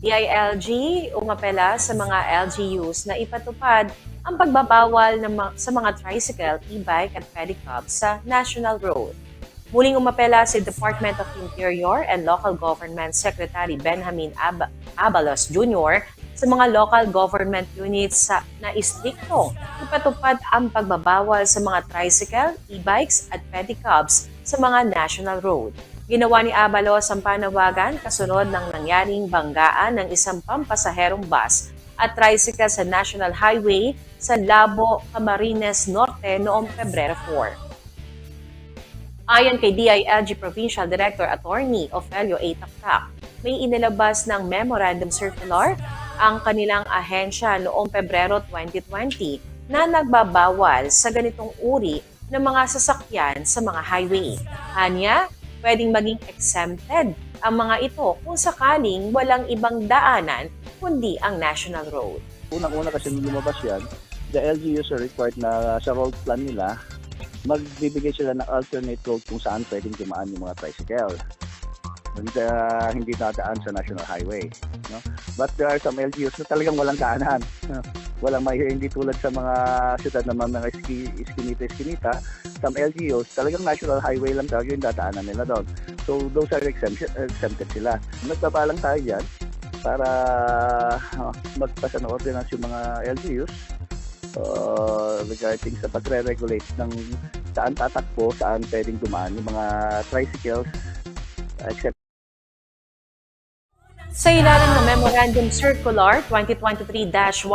DILG umapela sa mga LGUs na ipatupad ang pagbabawal ng ma- sa mga tricycle, e-bike at pedicab sa national road. Muling umapela si Department of Interior and Local Government Secretary Benjamin Ab- Abalos Jr. sa mga local government units sa na istrikto ipatupad ang pagbabawal sa mga tricycle, e-bikes at pedicabs sa mga national road. Ginawa ni Abalos ang panawagan kasunod ng nangyaring banggaan ng isang pampasaherong bus at tricycle sa National Highway sa Labo, Camarines Norte noong Pebrero 4. Ayon kay DILG Provincial Director Attorney Ofelio A. Taktak, may inilabas ng memorandum circular ang kanilang ahensya noong Pebrero 2020 na nagbabawal sa ganitong uri ng mga sasakyan sa mga highway. Hanya, pwedeng maging exempted ang mga ito kung sakaling walang ibang daanan kundi ang national road. Unang-una kasi nung lumabas yan, the LGUs are required na sa road plan nila, magbibigay sila ng alternate road kung saan pwedeng dumaan yung mga tricycle. And uh, hindi nadaan sa national highway. No? But there are some LGUs na talagang walang daanan. walang may hindi tulad sa mga syudad na mga ski, iskinita-iskinita. Some LGUs, talagang national highway lang talaga yung dadaanan nila doon. So those are exemption, exempted sila. Nagbaba lang tayo dyan para uh, magpasa ng ordinance yung mga LGUs uh, regarding sa pagre-regulate ng saan tatakbo, saan pwedeng dumaan yung mga tricycles, except Sa ilalim ng Memorandum Circular 2023-195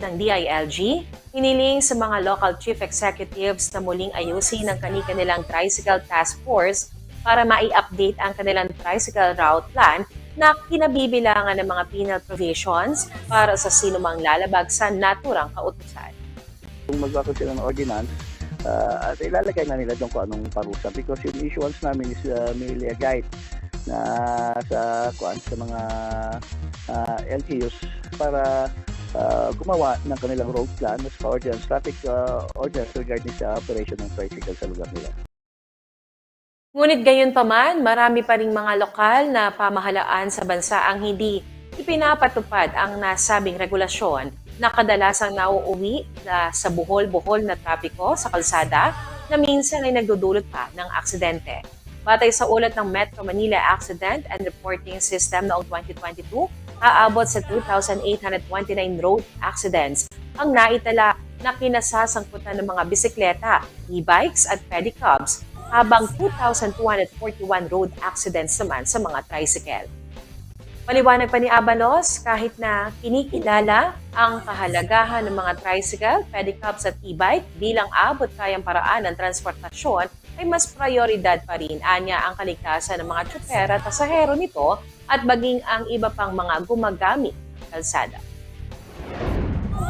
ng DILG, hiniling sa mga local chief executives na muling ayusin ang kanilang tricycle task force para mai-update ang kanilang tricycle route plan na kinabibilangan ng mga penal provisions para sa sinumang lalabag sa naturang kautusan. kung magkakaroon sila ng ordinance, uh, at ilalagay na nila doon kung anong parusa because yung issuance namin is uh, merely a guide na sa kuan sa mga uh, LGUs para uh, gumawa ng kanilang road plan at sa ordinance, traffic uh, ordinance regarding sa operation ng tricycle sa lugar nila. Ngunit gayon pa man, marami pa ring mga lokal na pamahalaan sa bansa ang hindi ipinapatupad ang nasabing regulasyon na kadalasang nauuwi na sa buhol-buhol na trapiko sa kalsada na minsan ay nagdudulot pa ng aksidente. Batay sa ulat ng Metro Manila Accident and Reporting System noong 2022, aabot sa 2,829 road accidents ang naitala na kinasasangkutan ng mga bisikleta, e-bikes at pedicabs habang 2,241 road accidents naman sa mga tricycle. Maliwanag pa ni Abalos kahit na kinikilala ang kahalagahan ng mga tricycle, pedicabs at e-bike bilang abot kayang paraan ng transportasyon ay mas prioridad pa rin anya ang kaligtasan ng mga tsuper at pasahero nito at maging ang iba pang mga gumagamit ng kalsada.